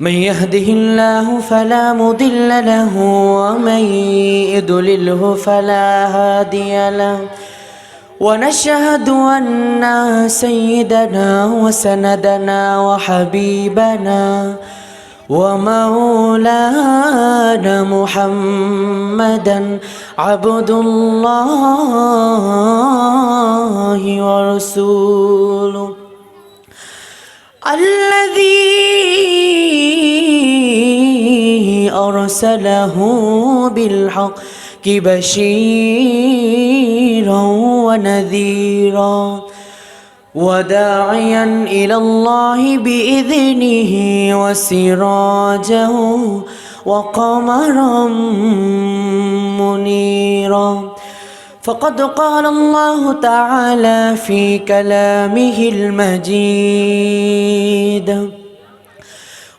من يهده الله فلا مضل له ومن يضلله فلا هادي له. ونشهد أن سيدنا وسندنا وحبيبنا ومولانا محمدا عبد الله ورسوله. الذي أرسله بالحق بشيرا ونذيرا وداعيا إلى الله بإذنه وسراجا وقمرا منيرا. فقد قال الله تعالى في كلامه المجيد.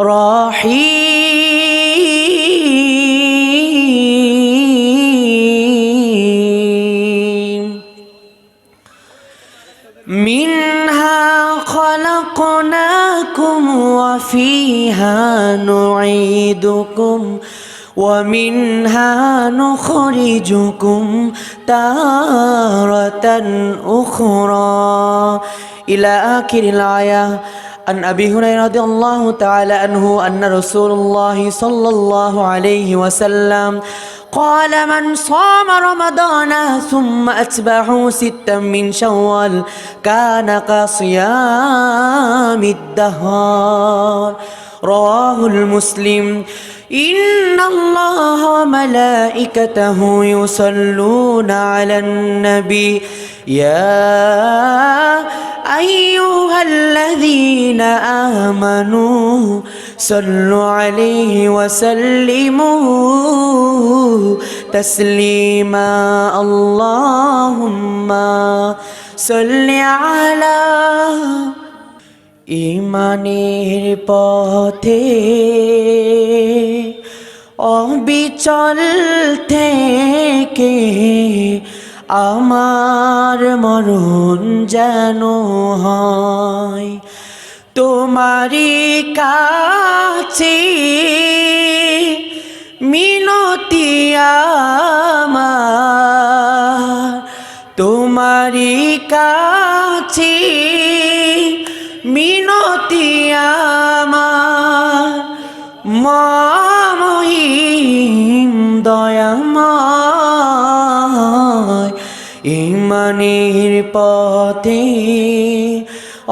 الرحيم. منها خلقناكم وفيها نعيدكم ومنها نخرجكم تارة أخرى. إلى آخر الآية. عن أبي هريرة رضي الله تعالى عنه أن رسول الله صلى الله عليه وسلم قال من صام رمضان ثم أتبعه ستا من شوال كان كصيام الدهار رواه المسلم إن الله وملائكته يصلون على النبي يا أيها الذين آمنوا صلوا عليه وسلموا تسليما اللهم صل على ইমানের পথে অবিচল থেকে আমার মরণ যেন হয় তোমারই কাছে মিনতি আমার। তোমারই কাছে মিনতি আমার। মহিম দয়াময় ইমানের পথে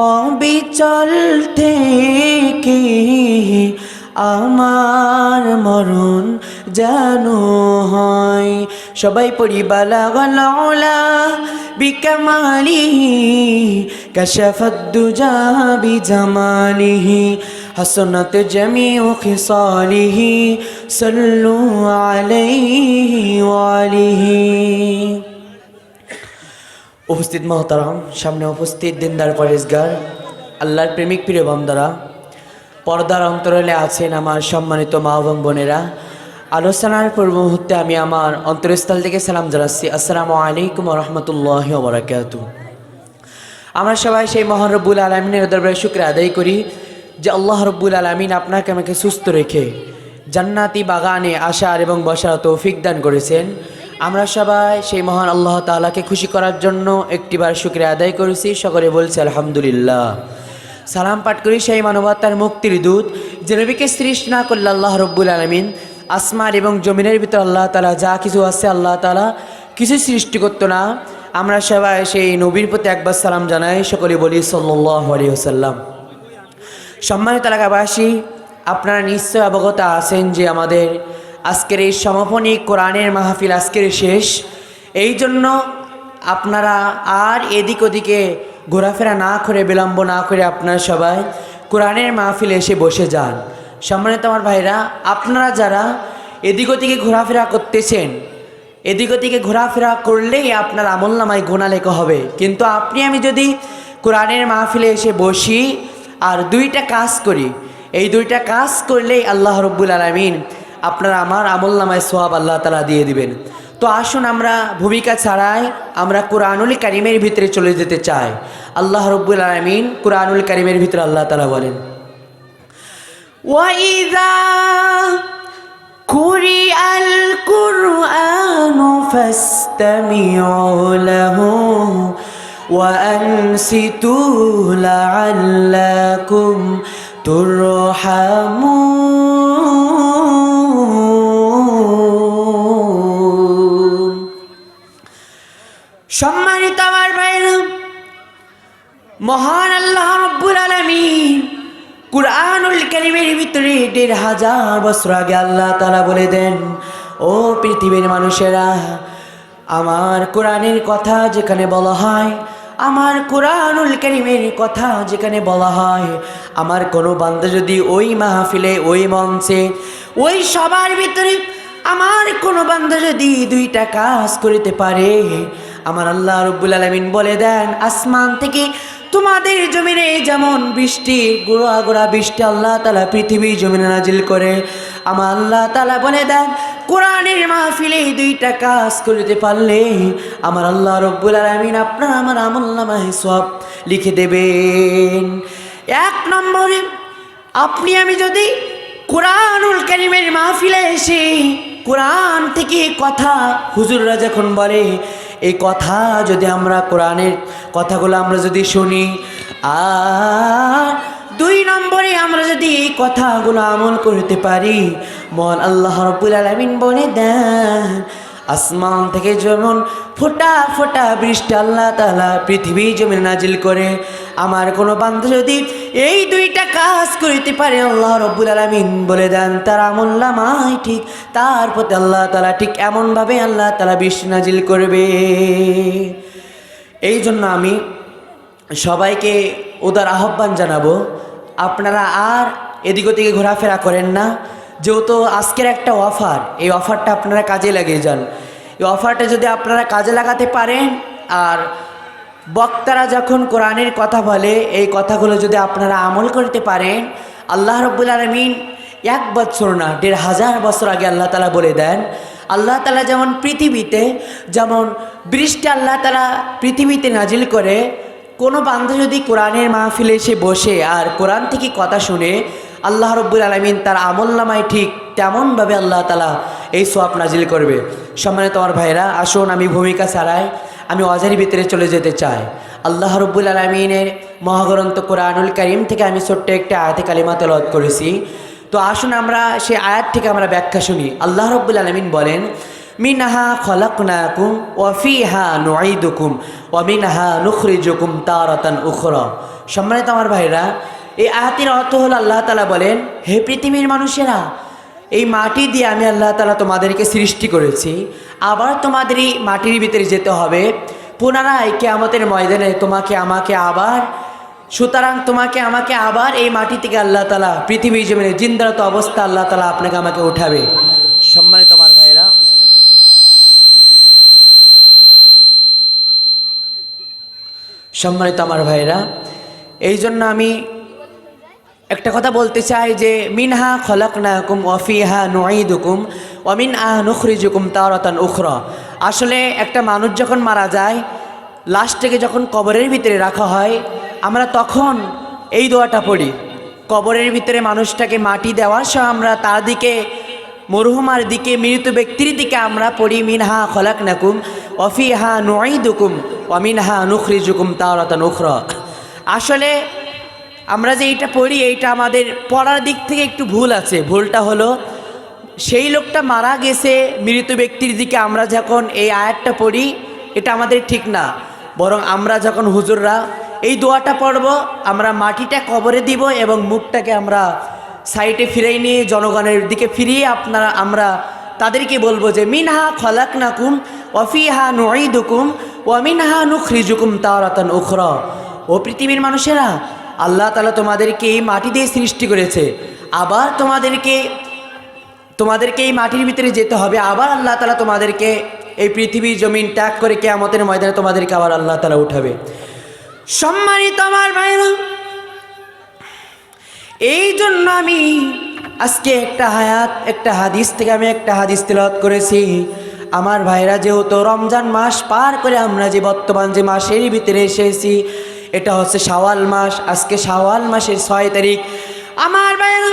অবিচল থেকে আমার মরণ জানো হয় সবাই পড়ি বালা গলা বিকামালিহি কাশাফাদ্দুজা বিজামালিহি حسنت جميع خصاله صلوا عليه وآله উপস্থিত মহতারাম, সামনে উপস্থিত দিনদার পরেশগার, আল্লাহর প্রেমিক প্রিয় বন্ধরা পর্দার অন্তরালে আছেন আমার সম্মানিত মা এবং বোনেরা। আলোচনার পূর্ব মুহূর্তে আমি আমার অন্তরস্থল থেকে সালাম জানাচ্ছি। আসসালামু আলাইকুম রহমতুল্লাহ বরাকাত আমরা সবাই সেই মহান রব্বুল আলমিনের দরবারে শুক্র আদায় করি যে আল্লাহ রব্বুল আলমিন আপনাকে আমাকে সুস্থ রেখে জান্নাতি বাগানে আসার এবং বসার তৌফিক দান করেছেন। আমরা সবাই সেই মহান আল্লাহ তাআলাকে খুশি করার জন্য একটিবার শুক্রিয়া আদায় করেছি। সকলে বলছি, আলহামদুলিল্লাহ। সালাম পাঠ করি সেই মানবতার মুক্তির দূত, যে নবীকে সৃষ্টি না করলে আল্লাহ রব্বুল আলমিন আসমান এবং জমিনের ভিতর আল্লাহ তালা যা কিছু আছে আল্লাহ তালা কিছু সৃষ্টি করতো না। আমরা সবাই সেই নবীর প্রতি একবার সালাম জানাই। সকলে বলি সাল্লাহ আলিয়াল্লাম সম্মানিত এলাকাবাসী, আপনারা নিশ্চয় অবগত আছেন যে আমাদের আজকের এই সমাপনী কোরআনের মাহফিল আজকের শেষ। এই জন্য আপনারা আর এদিক ওদিকে ঘোরাফেরা না করে, বিলম্ব না করে আপনারা সবাই কোরআনের মাহফিলে এসে বসে যান। সম্মানিত আমার ভাইরা, আপনারা যারা এদিক ওদিকে ঘোরাফেরা করতেছেন, এদিক ওদিকে ঘোরাফেরা করলেই আপনার আমল নামায় গোনা লেখা হবে। কিন্তু আপনি, আমি যদি কোরআনের মাহফিলে এসে বসি আর দুইটা কাজ করি, এই দুইটা কাজ করলেই আল্লাহ রব্বুল আলমিন আপনার আমার আমল নামায় সোয়াব আল্লাহ তালা দিয়ে দিবেন তো আসুন আমরা ভূমিকা ছাড়াই আমরা কোরআনুল কারিমের ভিতরে চলে যেতে চাই আল্লাহ রব্বুল আলমিন কোরআনুল কারিমের ভিতরে আল্লাহ তালা বলেন وإذا قرئ القرآن فاستمعوا له وأنصتوا لعلكم ترحمون সম্মানিত আমার ভাইরা মহান আল্লাহ রব্বুল আলামিন কুরআনুল কারীমের ভিতরে দেড় হাজার বছর আগে আল্লাহ তাআলা বলে দেন, ও পৃথিবীর মানুষেরা, আমার কোরআনের কথা যেখানে বলা হয়, আমার কোরআনুল কারীমের কথা যেখানে বলা হয়, আমার কোনো বান্দা যদি ওই মাহফিলে, ওই মঞ্চে, ওই সবার ভিতরে আমার কোনো বান্দা যদি দুইটা কাজ করিতে পারে আমার আল্লাহ রব্বুল আলমিন বলে দেন, আসমান থেকে তোমাদের জমিনে যেমন বৃষ্টি, গোড়া গোড়া বৃষ্টি আল্লাহ তালা পৃথিবী জমিনে নাজিল করে। আমার আল্লাহ তালা বলে দেন, কোরআনের মাহফিলে দুইটা কাজ করিতে পারলে আমার আল্লাহ রব্বুল আলমিন আপনার আমার আমল্লামায় সব লিখে দেবেন। এক নম্বরে, আপনি আমি যদি কোরআনুল কারিমের মাহফিলে এসে কোরআন থেকে কথা হুজুররা যখন বলে এই কথা যদি আমরা কোরআনের কথাগুলো আমরা যদি শুনি, আর দুই নম্বরে আমরা যদি এই কথাগুলো আমল করতে পারি মন আল্লাহ রবুল আলমিন বলে দেন আসমান থেকে যেমন ফোটা ফোটা বৃষ্টি আল্লাহ তালা পৃথিবী জমিন নাজিল করে, আমার কোনো বান্ধব যদি এই দুইটা কাজ করিতে পারে, আল্লাহ রব্বুল আলমিন বলে দেন, তার আমল্লামাই ঠিক, তার প্রতি আল্লাহ তালা ঠিক এমনভাবে আল্লাহ তালা বৃষ্টি নাজিল করবে। এই জন্য আমি সবাইকে উদার আহ্বান জানাব, আপনারা আর এদিক ওদিকে ঘোরাফেরা করেন না যেহেতু আজকের একটা অফার, এই অফারটা আপনারা কাজে লাগিয়ে যান। এই অফারটা যদি আপনারা কাজে লাগাতে পারেন, আর বক্তারা যখন কোরআনের কথা বলে, এই কথাগুলো যদি আপনারা আমল করতে পারেন, আল্লাহ রব্বুল আলমিন এক বছর না, দেড় হাজার বছর আগে আল্লাহ তালা বলে দেন, আল্লাহ তালা যেমন পৃথিবীতে, যেমন বৃষ্টি আল্লাহ তালা পৃথিবীতে নাজিল করে, কোনো বান্ধব যদি কোরআনের মাহফিলে এসে বসে, আর কোরআন থেকে কথা শুনে আল্লাহ রব্বুল আলমিন তার আমল নামায় ঠিক তেমনভাবে আল্লাহ তালা এই সোয়াব নাজিল করবে। সম্মানিত আমার ভাইরা আসুন আমি ভূমিকা ছাড়াই আমি অজারি ভিতরে চলে যেতে চাই। আল্লাহ রব্বুল আলমিনের মহাগ্রন্থ কোরআনুল করিম থেকে আমি ছোট্ট একটা আয়াতে কালিমা তেলাওয়াত করেছি। তো আসুন আমরা সেই আয়াত থেকে আমরা ব্যাখ্যা শুনি। আল্লাহ রব্বুল আলমিন বলেন, মিনহা খলাকনাকুম ওয়াফিহা নুঈদুকুম ওয়ামিনহা নুখরিজুকুম তারাতান উখরা। সম্মানিত আমার ভাইরা এই আয়াতের অর্থ হলো আল্লাহ তালা বলেন, হে পৃথিবীর মানুষেরা, এই মাটি দিয়ে আমি আল্লাহ তালা তোমাদেরকে সৃষ্টি করেছি। আবার তোমাদের এই মাটির ভিতরে যেতে হবে। পুনরায় কেয়ামতের ময়দানে তোমাকে আমাকে আবার, সুতরাং তোমাকে আমাকে আবার এই মাটি থেকে আল্লাহ তালা পৃথিবী জমিনে জিন্দারত অবস্থা আল্লাহ তালা আপনাকে আমাকে উঠাবে। সম্মানিত আমার ভাইরা সম্মানিত আমার ভাইরা এই জন্য আমি একটা কথা বলতে চাই যে, মিনহা খলক নাকুম ওয়াফিহা নুঈদুকুম ওয়ামিন আহ নুখরিজুকুম তাওরাতান উখরা। আসলে একটা মানুষ যখন মারা যায় লাশটাকে যখন কবরের ভিতরে রাখা হয়, আমরা তখন এই দোয়াটা পড়ি। কবরের ভিতরে মানুষটাকে মাটি দেওয়ার সহ আমরা তার দিকে, মরহুমার দিকে, মৃত ব্যক্তির দিকে আমরা পড়ি, মিনহা খলাক নাকুম অফিহা নুঈদুকুম অমিনহা নুখরিজুকুম তাওরাতান উখরা। আসলে আমরা যে এইটা পড়ি, এইটা আমাদের পড়ার দিক থেকে একটু ভুল আছে। ভুলটা হলো, সেই লোকটা মারা গেছে, মৃত ব্যক্তির দিকে আমরা যখন এই আয়াতটা পড়ি, এটা আমাদের ঠিক না। বরং আমরা যখন হুজুররা এই দোয়াটা পড়ব, আমরা মাটিটা কবরে দিব এবং মুখটাকে আমরা সাইডে ফিরিয়ে নিয়ে জনগণের দিকে ফিরিয়ে আপনারা, আমরা তাদেরকে বলব যে, মিনহা খলাক নাকুম ওয়াফিহা নুঈদুকুম ওয়া মিনহা নুখরিজুকুম তারাতান উখরা। ও পৃথিবীর মানুষেরা আল্লাহ তালা তোমাদেরকে এই মাটি দিয়ে সৃষ্টি করেছে। আবার তোমাদেরকে তোমাদেরকে এই মাটির ভিতরে যেতে হবে। আবার আল্লাহ তালা তোমাদেরকে এই পৃথিবীর জমিন ত্যাগ করে কে কেয়ামতের ময়দানে তোমাদেরকে আবার আল্লাহ তালা উঠাবে। সম্মানিত আমার ভাইরা এই জন্য আমি আজকে একটা হায়াত, একটা হাদিস থেকে আমি একটা হাদিস তেলাওয়াত করেছি। আমার ভাইরা যেহেতু রমজান মাস পার করে আমরা যে বর্তমান যে মাসের ভিতরে এসেছি এটা হচ্ছে শাওয়াল মাস। আজকে শাওয়াল মাসের ছয় তারিখ। আমার বাইরে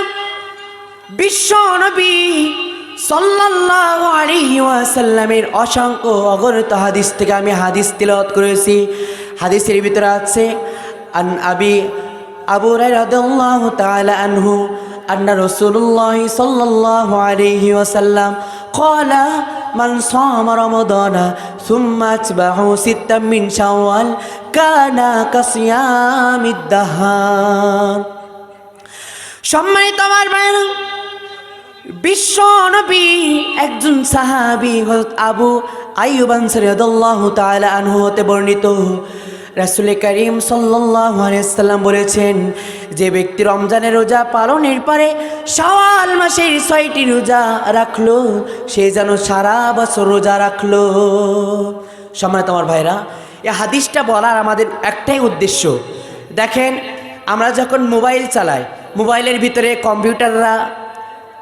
বিশ্ব নবী সাল্লাসাল্লামের অসংখ্য অগণিত হাদিস থেকে আমি হাদিস তিলত করেছি। হাদিসের ভিতরে আছে আবি আবু রাহ তালা আনহু আন্না রসুল্লাহ সাল্লাহ আলহি ওসাল্লাম কলা মান সাম রমদনা সুম্মাচ বাহু সিত্তাম মিন শাওয়াল কানা কাসিয়ামিদ্দাহার সম্মানিত আমার ভাইরা বিশ্ব নবী একজন সাহাবি হজরত আবু আইয়ুব আনসারী রাদিয়াল্লাহু তাআলা বর্ণিত। রাসুল করিম সাল্লাম বলেছেন, যে ব্যক্তি রমজানের রোজা পালনের পরে সওয়াল মাসের ছয়টি রোজা রাখল, সে যেন সারা বছর রোজা রাখল। সময় তোমার ভাইরা এই হাদিসটা বলার আমাদের একটাই উদ্দেশ্য। দেখেন, আমরা যখন মোবাইল চালাই, মোবাইলের ভিতরে কম্পিউটাররা,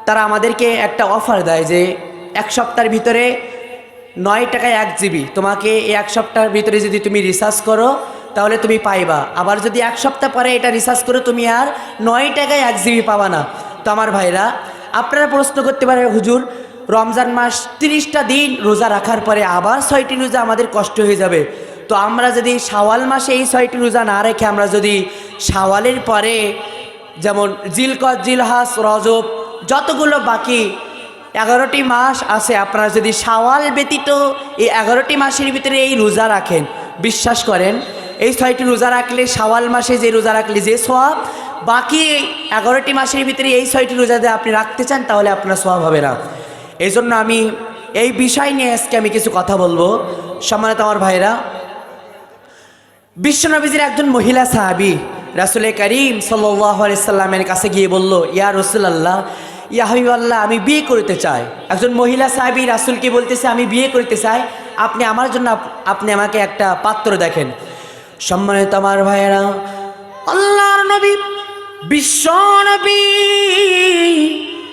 তারা আমাদেরকে একটা অফার দেয় যে, এক সপ্তাহের ভিতরে নয় টাকায় এক জিবি। তোমাকে এই এক সপ্তাহের ভিতরে যদি তুমি রিসার্চ করো, তাহলে তুমি পাইবা। আবার যদি এক সপ্তাহ পরে এটা রিসার্চ করো, তুমি আর নয় টাকায় এক জিবি পাবা না। তো আমার ভাইরা, আপনারা প্রশ্ন করতে পারেন, হুজুর, রমজান মাস তিরিশটা দিন রোজা রাখার পরে আবার ছয়টি রোজা আমাদের কষ্ট হয়ে যাবে। তো আমরা যদি শাওয়াল মাসে এই ছয়টি রোজা না রেখে আমরা যদি শাওয়ালের পরে যেমন জিলকত, জিলহাস, রজব যতগুলো বাকি এগারোটি মাস আছে, আপনারা যদি শাওয়াল ব্যতীত এই এগারোটি মাসের ভিতরে এই রোজা রাখেন, বিশ্বাস করেন, এই ছয়টি রোজা রাখলে শাওয়াল মাসে যে রোজা রাখলে যে সোয়াব বাকি এগারোটি মাসের ভিতরে এই ছয়টি রোজা যদি আপনি রাখতে চান, তাহলে আপনার সোয়াব হবে না। এই জন্য আমি এই বিষয় নিয়ে আজকে আমি কিছু কথা বলব। সম্মানিত আমার ভাইরা বিশ্বনবীজির একজন মহিলা সাহাবি, রাসুল করিম সাল্লামের কাছে গিয়ে বলল, ইয়া রসুল্লাহ ইয়া হাবিবাল্লাহ, আমি বিয়ে করতে চাই। একজন মহিলা সাহাবি রাসুলকে বলতেছে, আমি বিয়ে করতে চাই, আপনি আমার জন্য আপ- আপনি আমাকে একটা পাত্র দেখেন। সম্মানিত আমার ভাইয়েরা, আল্লাহর নবী বিশ্ব নবী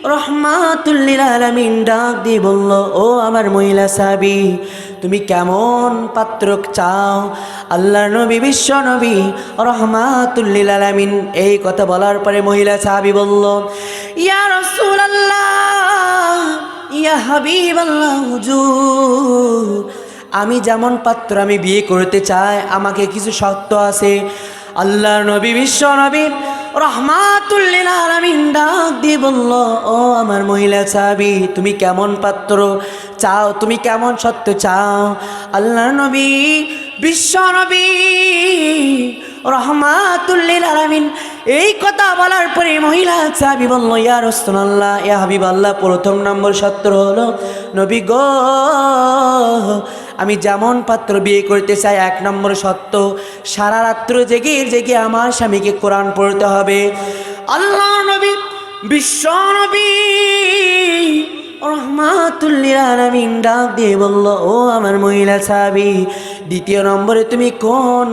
রহমাতুল্লিল আলমিন ডাক দিয়ে বলল, ও আমার মহিলা সাহাবি তুমি কেমন পাত্র চাও? আল্লাহ নবী, বিশ্ব নবী রহমাতুল্লিল আলমিন। এই কথা বলার পরে মহিলা সাহাবি বলল, ইয়া রসুল আল্লাহ ইয়া হাবিব আল্লাহ আমি যেমন পাত্র আমি বিয়ে করতে চাই, আমাকে কিছু শর্ত আছে। আল্লাহ নবী, বিশ্ব নবী রহমাতুল্লিল আলামিন ডাক দিয়ে বলল, ও আমার মহিলা চাবি তুমি কেমন পাত্র? চাও, তুমি কেমন সত্য চাও? আল্লাহ নবী, বিশ্ব নবী রহমাতুল্লিল আলামিন এই কথা বলার পরে মহিলা চাবি বলল, ইয়া রসুল্লাহ ইয়া হাবিব আল্লাহ প্রথম নম্বর সত্য হলো নবী গো আমি যেমন পাত্র বিয়ে করতে চাই, এক নম্বর সত্য, সারা রাত্র জেগে জেগে আমার স্বামীকে কোরআন পড়তে হবে। আল্লাহ নবী, বিশ্ব নবী রহমাতুল্লিল ডাক দিয়ে বলল, ও আমার মহিলা সাহাবি, দ্বিতীয় নম্বরে তুমি কোন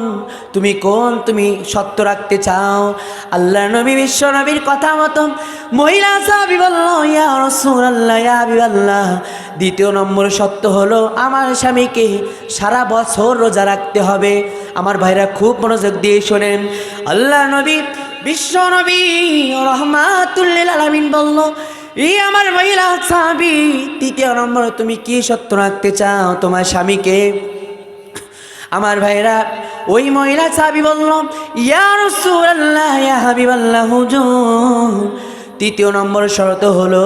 তুমি কোন তুমি সত্য রাখতে চাও? আল্লাহ নবী বিশ্ব নবীর কথা মতো মহিলা সাহাবি বলল, ইয়া রসুল আল্লাহ ইয়া আল্লাহ দ্বিতীয় নম্বর সত্য হলো আমার স্বামীকে সারা বছর রোজা রাখতে হবে। আমার ভাইরা খুব মনোযোগ দিয়ে শোনেন। আল্লাহ নবী, বিশ্ব নবী রহমাতুল্লিল আলামিন বলল, এই আমার মহিলা সাহাবি, তৃতীয় নম্বর, তুমি কি সত্য রাখতে চাও তোমার স্বামীকে? আমার ভাইরা, ওই মহিলা সাহাবি বলল, ইয়া রাসূলুল্লাহ, ইয়া হাবিবাল্লাহ, হুজুর তৃতীয় নম্বর শর্ত হলো,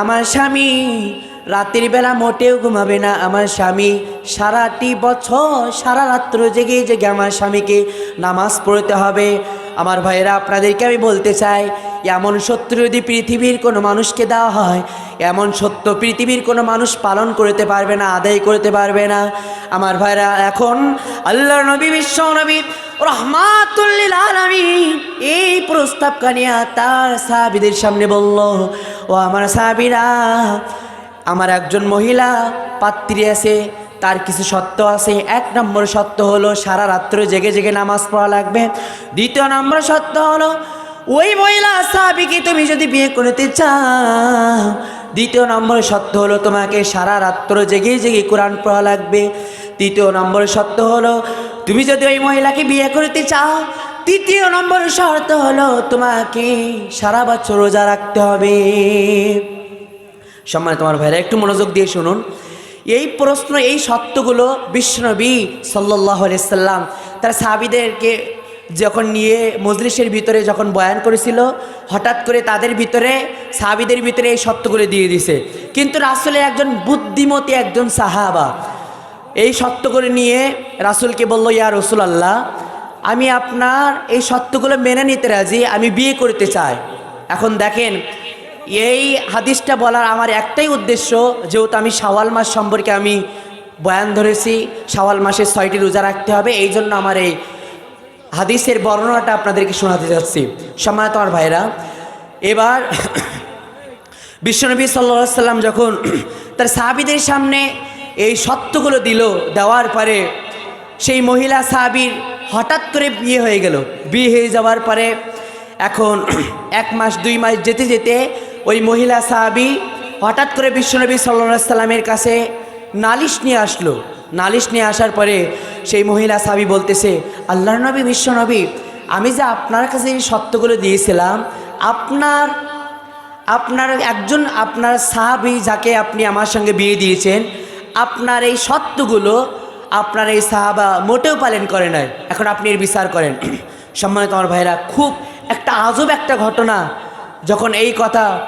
আমার স্বামী রাতের বেলা মোটেও ঘুমাবে না। আমার স্বামী সারাটি বছর, সারা রাত্র জেগে জেগে আমার স্বামীকে নামাজ পড়তে হবে। আমার ভাইয়েরা, আপনাদেরকে আমি বলতে চাই, এমন সত্য যদি পৃথিবীর কোনো মানুষকে দেওয়া হয়, এমন সত্য পৃথিবীর কোনো মানুষ পালন করতে পারবে না, আদায় করতে পারবে না। আমার ভাইরা এখন আল্লাহ নবী, বিশ্ব নবী রহমাতুল্লিল আলামিন। এই প্রস্তাব কানিয়া তার সাহাবিদের সামনে বলল, ও আমার সাহাবিরা, আমার একজন মহিলা পাত্রী আছে, তার কিছু সত্য আছে। এক নম্বর সত্য হলো, সারা রাত্র জেগে জেগে নামাজ পড়া লাগবে। দ্বিতীয় নম্বর সত্য হলো, ওই মহিলা সাহাবিকে তুমি যদি বিয়ে করতে চাও, দ্বিতীয় নম্বর সত্য হলো, তোমাকে সারা রাত্র জেগে জেগে কোরআন পড়া লাগবে। তৃতীয় নম্বর সত্য হলো তুমি যদি ওই মহিলাকে বিয়ে করতে চাও, তৃতীয় নম্বর শর্ত হলো তোমাকে সারা বছর রোজা রাখতে হবে। সম্মানে তোমার ভাইরা, একটু মনোযোগ দিয়ে শুনুন। এই প্রশ্ন, এই সত্যগুলো বিষ্ণবী সাল্লাহ সাল্লাম তার সাহাবিদেরকে যখন নিয়ে মজলিসের ভিতরে যখন বয়ান করেছিল, হঠাৎ করে তাদের ভিতরে, সাহাবিদের ভিতরে এই সত্যগুলো দিয়ে দিছে। কিন্তু রাসুলের একজন বুদ্ধিমতী একজন সাহাবা এই সত্য করে নিয়ে রাসুলকে বলল, ইয়া রসুল আল্লাহ আমি আপনার এই সত্যগুলো মেনে নিতে রাজি, আমি বিয়ে করতে চাই। এখন দেখেন, এই হাদিসটা বলার আমার একটাই উদ্দেশ্য, যেহেতু আমি শাওয়াল মাস সম্পর্কে আমি বয়ান ধরেছি, শাওয়াল মাসে ছয়টি রোজা রাখতে হবে, এই জন্য আমার এই হাদিসের বর্ণনাটা আপনাদেরকে শোনাতে যাচ্ছি। সম্মানিত আমার ভাইরা এবার বিশ্বনবী সাল্লা সাল্লাম যখন তার সাহাবিদের সামনে এই সত্যগুলো দিল, দেওয়ার পরে সেই মহিলা সাহাবির হঠাৎ করে বিয়ে হয়ে গেল। বিয়ে হয়ে যাওয়ার পরে এখন এক মাস, দুই মাস যেতে যেতে ওই মহিলা সাহাবি হঠাৎ করে বিশ্বনবী সাল্লা সাল্লামের কাছে নালিশ নিয়ে আসলো। নালিশ নিয়ে আসার পরে সেই মহিলা সাহাবি বলতেছে আল্লাহ নবী বিশ্বনবী আমি যে আপনার কাছে এই সত্যগুলো দিয়েছিলাম, আপনার আপনার একজন, আপনার সাহাবি যাকে আপনি আমার সঙ্গে বিয়ে দিয়েছেন আপনার এই সত্যগুলো আপনার এই সাহাবা মোটেও পালন করে নাই। এখন আপনি এর বিচার করেন। সম্মানিত আমার ভাইরা, খুব একটা আজব একটা ঘটনা। যখন এই কথা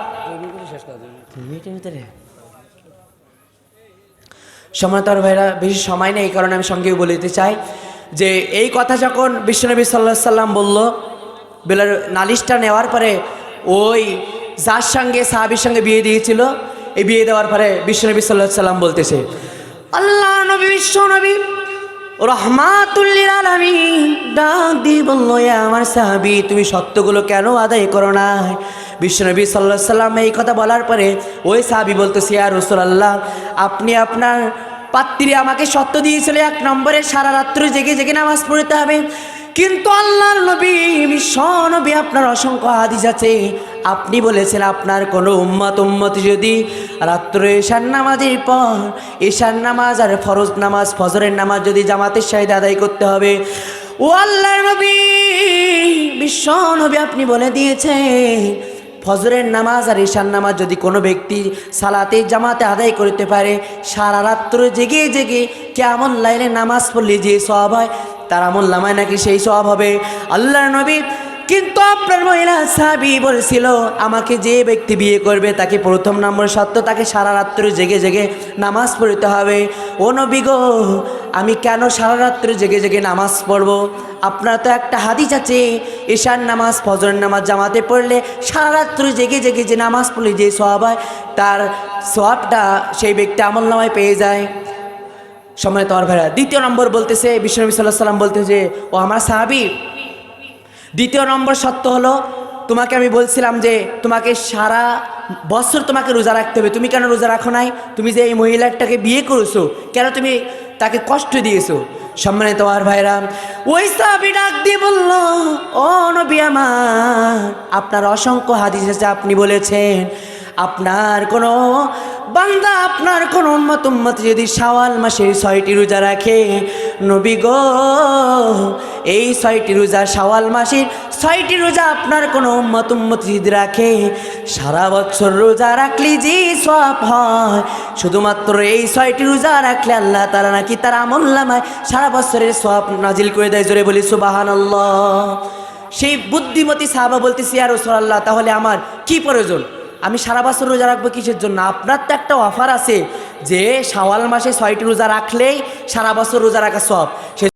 সম্মানিত আমার ভাইরা, বেশি সময় নেই, এই কারণে আমি সঙ্গেও বলে দিতে চাই যে এই কথা যখন বিশ্বনবী সাল্লাহ সাল্লাম বলল, বেলার নালিশটা নেওয়ার পরে ওই যার সঙ্গে, সাহাবির সঙ্গে বিয়ে দিয়েছিল এই বিয়ে দেওয়ার পরে বিশ্বনবী সাল্লাহ সাল্লাম বলতেছে, আল্লাহ নবী, বিশ্বনবী রহমাতুল্লিল আলামিন, ডাক দিয়ে বলল, "এ আমার সাহাবি, তুমি সত্যগুলো কেন আদায় করো না বিশ্বনবী সাল্লাহ সাল্লাম এই কথা বলার পরে ওই সাহাবি বলতেছে আর রসুল আল্লাহ আপনি আপনার পাত্রী আমাকে সত্য দিয়েছিল, এক নম্বরে সারা রাত্রি জেগে জেগে নামাজ পড়তে হবে। কিন্তু আল্লাহর নবী, বিশ্ব নবী, আপনার অসংখ্য হাদিস আছে। আপনি বলেছেন, আপনার কোনো উম্মত উম্মত যদি রাত্র এশার নামাজের পর এশার নামাজ আর ফরজ নামাজ, ফজরের নামাজ যদি জামাতের সাহিদে আদায় করতে হবে? ও আল্লাহর নবী, বিশ্ব নবী, আপনি বলে দিয়েছেন ফজরের নামাজ আর ঈশান নামাজ যদি কোনো ব্যক্তি সালাতে, জামাতে আদায় করতে পারে, সারা রাত্র জেগে জেগে কেমন লাইনে নামাজ পড়লে যে সব হয়, তার আমল নামায় নাকি সেই সব হবে? আল্লাহ নবী কিন্তু আপনার মহিলা সাবি বলছিল, আমাকে যে ব্যক্তি বিয়ে করবে তাকে প্রথম নম্বর সত্য তাকে সারা রাত্রে জেগে জেগে নামাজ পড়তে হবে। ও আমি কেন সারা রাত্রে জেগে জেগে নামাজ পড়ব? আপনার তো একটা হাদিস আছে, ঈশান নামাজ ফজর নামাজ জামাতে পড়লে সারা রাত্রে জেগে জেগে যে নামাজ পড়লে যে সব হয়, তার সবটা সেই ব্যক্তি আমল নামায় পেয়ে যায়। সময় তোমার ভাইরা, দ্বিতীয় নম্বর বলতেছে, বিশ্বনবী সাল্লাহ সাল্লাম বলতেছে ও আমার সাহাবি দ্বিতীয় নম্বর সত্য হলো, তোমাকে আমি বলছিলাম যে তোমাকে সারা বছর তোমাকে রোজা রাখতে হবে। তুমি কেন রোজা রাখো নাই? তুমি যে এই মহিলাটাকে বিয়ে করেছ, কেন তুমি তাকে কষ্ট দিয়েছ? সম্মানে তোমার ভাইরা, ওই সাহাবি ডাক দিয়ে বলল, ও নবী আমার, আপনার অসংখ্য হাদিস আছে, আপনি বলেছেন। আপনার কোনো বান্দা, আপনার কোন উম্মত যদি শাওয়াল মাসের ছয়টি রোজা রাখে, নবী গো, এই ছয়টি রোজা শাওয়াল মাসের ছয়টি রোজা আপনার কোন উম্মত যদি রাখে, সারা বছর রোজা রাখলে যে সব হয়, শুধুমাত্র এই ছয়টি রোজা রাখলে আল্লাহ তারা নাকি তার আমল্লামায় সারা বছরের সব নাজিল করে দেয়, জোরে বলি সুবাহান সেই বুদ্ধিমতী সাহাবা বলতেছি আর আল্লাহ তাহলে আমার কি প্রয়োজন? আমি সারা বছর রোজা রাখব কিসের জন্য? আপনার তো একটা অফার আছে যে শাওয়াল মাসে ছয়টি রোজা রাখলেই সারা বছর রোজা রাখা সব। সে